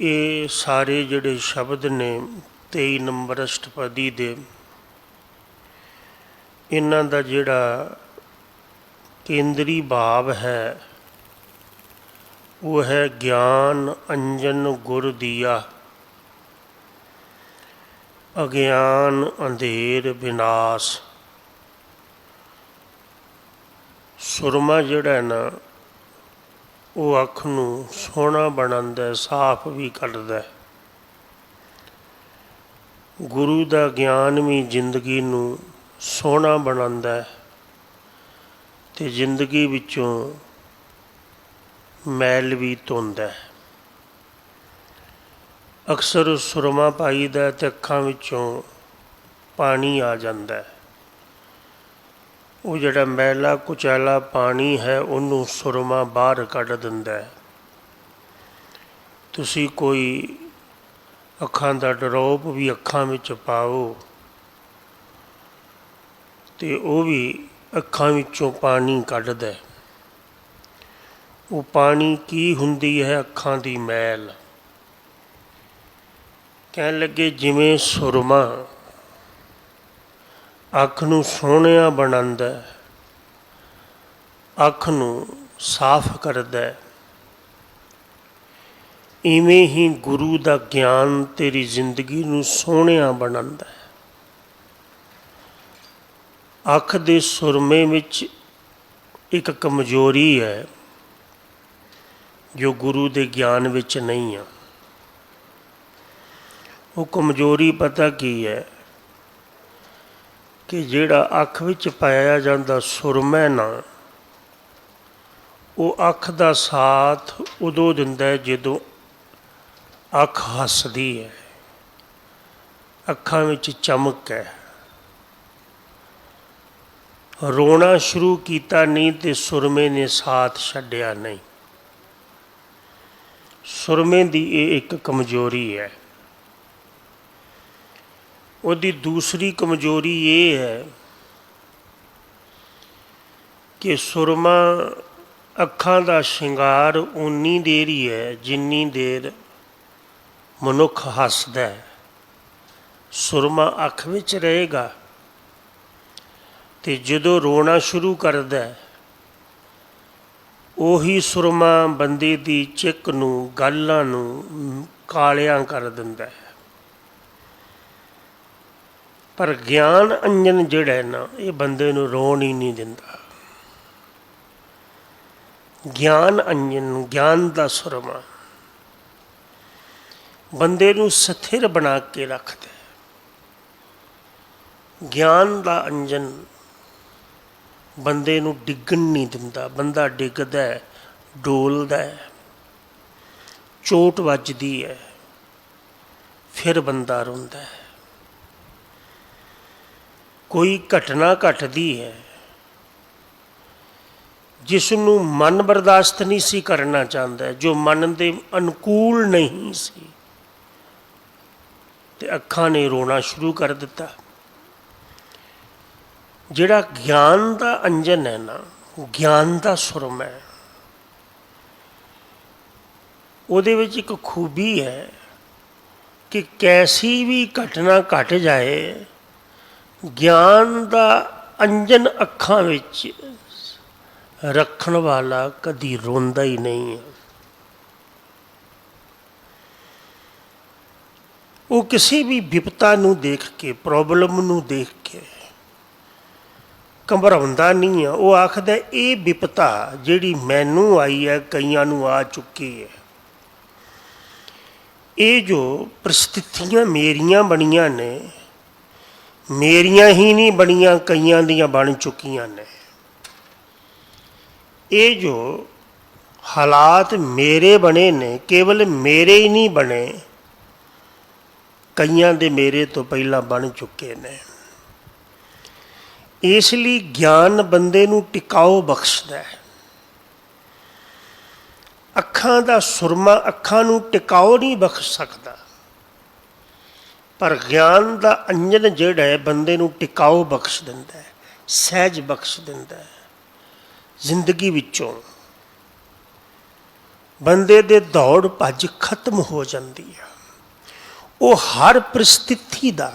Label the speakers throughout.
Speaker 1: ਇਹ ਸਾਰੇ ਜਿਹੜੇ ਸ਼ਬਦ ਨੇ 23 ਨੰਬਰ ਅਸ਼ਟਪਦੀ ਦੇ, ਇਹਨਾਂ ਦਾ ਜਿਹੜਾ ਕੇਂਦਰੀ ਭਾਵ ਹੈ, ਉਹ ਹੈ ਗਿਆਨ ਅੰਜਨ ਗੁਰ ਦੀਆ। ਅਗਿਆਨ ਅੰਧੇਰ ਵਿਨਾਸ਼ ਸੁਰਮਾ ਜਿਹੜਾ ਹੈ ਨਾ ਉਹ ਅੱਖ ਨੂੰ ਸੋਹਣਾ ਬਣਾਉਂਦਾ, ਸਾਫ਼ ਵੀ ਕਰਦਾ ਗੁਰੂ ਦਾ ਗਿਆਨ ਵੀ ਜ਼ਿੰਦਗੀ ਨੂੰ ਸੋਹਣਾ ਬਣਾਉਂਦਾ ਹੈ ਤੇ ਜ਼ਿੰਦਗੀ ਵਿੱਚੋਂ ਮੈਲ ਵੀ ਧੋਂਦਾ ਹੈ। ਅਕਸਰ ਸੁਰਮਾ ਪਾਈਦਾ ਹੈ ਤੇ ਅੱਖਾਂ ਵਿੱਚੋਂ ਪਾਣੀ ਆ ਜਾਂਦਾ ਹੈ। ਉਹ ਜਿਹੜਾ ਮੈਲਾ ਕੁਚੈਲਾ ਪਾਣੀ ਹੈ, ਉਹਨੂੰ ਸੁਰਮਾ ਬਾਹਰ ਕੱਢ ਦਿੰਦਾ ਹੈ। ਤੁਸੀਂ ਕੋਈ ਅੱਖਾਂ ਦਾ ਡਰੋਪ ਵੀ ਅੱਖਾਂ ਵਿੱਚ ਪਾਓ ਤੇ ਉਹ ਵੀ ਅੱਖਾਂ ਵਿੱਚੋਂ ਪਾਣੀ ਕੱਢਦਾ ਉਹ ਪਾਣੀ ਕੀ ਹੁੰਦੀ ਹੈ ਅੱਖਾਂ ਦੀ ਮੈਲ? ਕਹਿਣ ਲੱਗੇ, ਜਿਵੇਂ ਸੁਰਮਾ ਅੱਖ ਨੂੰ ਸੋਹਣਿਆ ਬਣਾਉਂਦਾ ਅੱਖ ਨੂੰ ਸਾਫ਼ ਕਰਦਾ ਇਵੇਂ ਹੀ ਗੁਰੂ ਦਾ ਗਿਆਨ ਤੇਰੀ ਜ਼ਿੰਦਗੀ ਨੂੰ ਸੋਹਣਿਆ ਬਣਾਉਂਦਾ ਹੈ। ਅੱਖ ਦੇ ਸੁਰਮੇ ਵਿੱਚ ਇੱਕ ਕਮਜ਼ੋਰੀ ਹੈ ਜੋ ਗੁਰੂ ਦੇ ਗਿਆਨ ਵਿੱਚ ਨਹੀਂ ਆ। ਉਹ ਕਮਜ਼ੋਰੀ ਪਤਾ ਕੀ ਹੈ? ਕਿ ਜਿਹੜਾ ਅੱਖ ਵਿੱਚ ਪਾਇਆ ਜਾਂਦਾ ਸੁਰਮਾ ਨਾ, ਉਹ ਅੱਖ ਦਾ ਸਾਥ ਉਦੋਂ ਦਿੰਦਾ ਹੈ ਜਦੋਂ ਅੱਖ ਹੱਸਦੀ ਹੈ। ਅੱਖਾਂ ਵਿੱਚ ਚਮਕ ਹੈ। ਰੋਣਾ ਸ਼ੁਰੂ ਕੀਤਾ ਨਹੀਂ ਤੇ ਸੁਰਮੇ ਨੇ ਸਾਥ ਛੱਡਿਆ ਨਹੀਂ। ਸੁਰਮੇ ਦੀ ਇਹ ਇੱਕ ਕਮਜ਼ੋਰੀ ਹੈ। ਉਹਦੀ ਦੂਸਰੀ ਕਮਜ਼ੋਰੀ ਇਹ ਹੈ ਕਿ ਸੁਰਮਾ ਅੱਖਾਂ ਦਾ ਸ਼ਿੰਗਾਰ ਉਨੀ ਦੇਰ ਹੀ ਹੈ ਜਿੰਨੀ ਦੇਰ ਮਨੁੱਖ ਹੱਸਦਾ ਹੈ। ਸੁਰਮਾ ਅੱਖ ਵਿੱਚ ਰਹੇਗਾ ਤੇ ਜਦੋਂ ਰੋਣਾ ਸ਼ੁਰੂ ਕਰਦਾ ਹੈ, ਉਹੀ ਸੁਰਮਾ ਬੰਦੇ ਦੀ ਚਿੱਕ ਨੂੰ, ਗੱਲਾਂ ਨੂੰ ਕਾਲਿਆਂ ਕਰ ਦਿੰਦਾ ਹੈ। ਪਰ ਗਿਆਨ ਅੰਜਨ ਜਿਹੜਾ ਹੈ ਨਾ, ਇਹ ਬੰਦੇ ਨੂੰ ਰੋਣ ਹੀ ਨਹੀਂ ਦਿੰਦਾ। ਗਿਆਨ ਅੰਜਨ, ਗਿਆਨ ਦਾ ਸੁਰਮਾ। ਬੰਦੇ ਨੂੰ ਸਥਿਰ ਬਣਾ ਕੇ ਰੱਖਦਾ ਗਿਆਨ ਦਾ ਅੰਜਨ ਬੰਦੇ ਨੂੰ ਡਿੱਗਣ ਨਹੀਂ ਦਿੰਦਾ। ਬੰਦਾ ਡਿੱਗਦਾ ਹੈ, ਡੋਲਦਾ ਹੈ, ਚੋਟ ਵੱਜਦੀ ਹੈ, ਫਿਰ ਬੰਦਾ ਰੋਂਦਾ ਹੈ। ਕੋਈ ਘਟਨਾ ਘਟਦੀ ਹੈ ਜਿਸ ਨੂੰ ਮਨ ਬਰਦਾਸ਼ਤ ਨਹੀਂ ਸੀ ਕਰਨਾ ਚਾਹੁੰਦਾ, ਜੋ ਮਨ ਦੇ ਅਨੁਕੂਲ ਨਹੀਂ ਸੀ, ਤੇ ਅੱਖਾਂ ਨੇ ਰੋਣਾ ਸ਼ੁਰੂ ਕਰ ਦਿੱਤਾ। ਜਿਹੜਾ ਗਿਆਨ ਦਾ ਅੰਜਨ ਹੈ ਨਾ, ਗਿਆਨ ਦਾ ਸੁਰਮ ਹੈ, ਉਹਦੇ ਵਿੱਚ ਇੱਕ ਖੂਬੀ ਹੈ ਕਿ ਕੈਸੀ ਵੀ ਘਟਨਾ ਘਟ ਜਾਏ ਗਿਆਨ ਦਾ ਅੰਜਨ ਅੱਖਾਂ ਵਿੱਚ ਰੱਖਣ ਵਾਲਾ ਕਦੀ ਰੋਂਦਾ ਹੀ ਨਹੀਂ ਹੈ। ਉਹ ਕਿਸੇ ਵੀ ਵਿਪਤਾ ਨੂੰ ਦੇਖ ਕੇ, ਪ੍ਰੋਬਲਮ ਨੂੰ ਦੇਖ ਕੇ ਘਬਰਾਉਂਦਾ ਨਹੀਂ ਆ ਉਹ ਆਖਦਾ, ਇਹ ਵਿਪਤਾ ਜਿਹੜੀ ਮੈਨੂੰ ਆਈ ਹੈ, ਕਈਆਂ ਨੂੰ ਆ ਚੁੱਕੀ ਹੈ। ਇਹ ਜੋ ਪ੍ਰਸਥਿਤੀਆਂ ਮੇਰੀਆਂ ਬਣੀਆਂ ਨੇ ਮੇਰੀਆਂ ਹੀ ਨਹੀਂ ਬਣੀਆਂ, ਕਈਆਂ ਦੀਆਂ ਬਣ ਚੁੱਕੀਆਂ ਨੇ। ਇਹ ਜੋ ਹਾਲਾਤ ਮੇਰੇ ਬਣੇ ਨੇ, ਕੇਵਲ ਮੇਰੇ ਹੀ ਨਹੀਂ ਬਣੇ, ਕਈਆਂ ਦੇ ਮੇਰੇ ਤੋਂ ਪਹਿਲਾਂ ਬਣ ਚੁੱਕੇ ਨੇ। ਇਸ ਲਈ ਗਿਆਨ ਬੰਦੇ ਨੂੰ ਟਿਕਾਓ ਬਖਸ਼ਦਾ ਹੈ। ਅੱਖਾਂ ਦਾ ਸੁਰਮਾ ਅੱਖਾਂ ਨੂੰ ਟਿਕਾਓ ਨਹੀਂ ਬਖਸ਼ ਸਕਦਾ। ਪਰ ਗਿਆਨ ਦਾ ਅੰਜਨ ਜਿਹੜਾ ਹੈ, ਬੰਦੇ ਨੂੰ ਟਿਕਾਓ ਬਖਸ਼ ਦਿੰਦਾ ਹੈ, ਸਹਿਜ ਬਖਸ਼ ਦਿੰਦਾ ਹੈ, ਜ਼ਿੰਦਗੀ ਵਿੱਚੋਂ ਬੰਦੇ ਦੇ ਦੌੜ ਭੱਜ ਖਤਮ ਹੋ ਜਾਂਦੀ ਹੈ ਉਹ ਹਰ ਪਰਿਸਥਿਤੀ ਦਾ,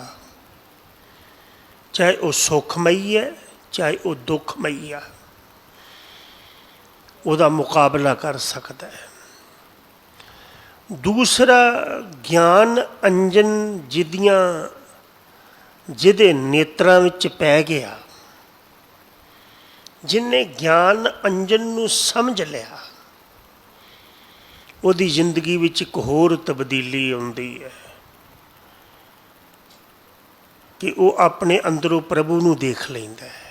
Speaker 1: ਚਾਹੇ ਉਹ ਸੁਖਮਈ ਹੈ, ਚਾਹੇ ਉਹ ਦੁੱਖਮਈ ਹੈ ਉਹਦਾ ਮੁਕਾਬਲਾ ਕਰ ਸਕਦਾ ਹੈ। ਦੂਸਰਾ ਗਿਆਨ ਅੰਜਨ ਜਿਹਦੀਆਂ, ਜਿਹਦੇ ਨੇਤਰਾਂ ਵਿੱਚ ਪੈ ਗਿਆ ਜਿਨੇ ਗਿਆਨ ਅੰਜਨ ਨੂੰ ਸਮਝ ਲਿਆ, ਉਹਦੀ ਜ਼ਿੰਦਗੀ ਵਿੱਚ ਇੱਕ ਹੋਰ ਤਬਦੀਲੀ ਆਉਂਦੀ ਹੈ ਕਿ ਉਹ ਆਪਣੇ ਅੰਦਰੋਂ ਪ੍ਰਭੂ ਨੂੰ ਦੇਖ ਲੈਂਦਾ ਹੈ।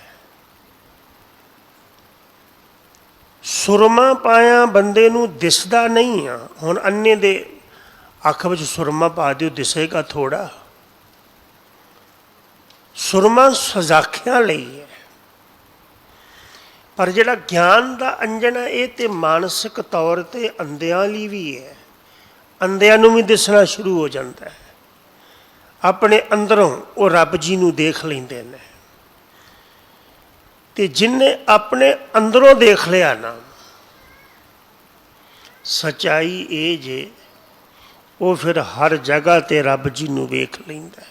Speaker 1: ਸੁਰਮਾ ਪਾਇਆ ਬੰਦੇ ਨੂੰ ਦਿਸਦਾ ਨਹੀਂ ਆ। ਹੁਣ ਅੰਨੇ ਦੇ ਅੱਖ ਵਿੱਚ ਸੁਰਮਾ ਪਾ ਦਿਓ, ਦਿਸੇਗਾ ਥੋੜਾ ਸੁਰਮਾ ਸਜ਼ਾਖਿਆਂ ਲਈ ਹੈ। ਪਰ ਜਿਹੜਾ ਗਿਆਨ ਦਾ ਅੰਜਨ ਹੈ, ਇਹ ਤੇ ਮਾਨਸਿਕ ਤੌਰ ਤੇ ਅੰਧਿਆਂ ਲਈ ਵੀ ਹੈ। ਅੰਧਿਆਂ ਨੂੰ ਵੀ ਦਿਸਣਾ ਸ਼ੁਰੂ ਹੋ ਜਾਂਦਾ ਹੈ। ਆਪਣੇ ਅੰਦਰੋਂ ਉਹ ਰੱਬ ਜੀ ਨੂੰ ਦੇਖ ਲੈਂਦੇ ਨੇ। ਤੇ ਜਿਨਨੇ ਆਪਣੇ ਅੰਦਰੋਂ ਦੇਖ ਲਿਆ ਨਾ, ਸਚਾਈ ਇਹ ਜੇ, ਉਹ ਫਿਰ ਹਰ ਜਗ੍ਹਾ ਤੇ ਰੱਬ ਜੀ ਨੂੰ ਵੇਖ ਲੈਂਦਾ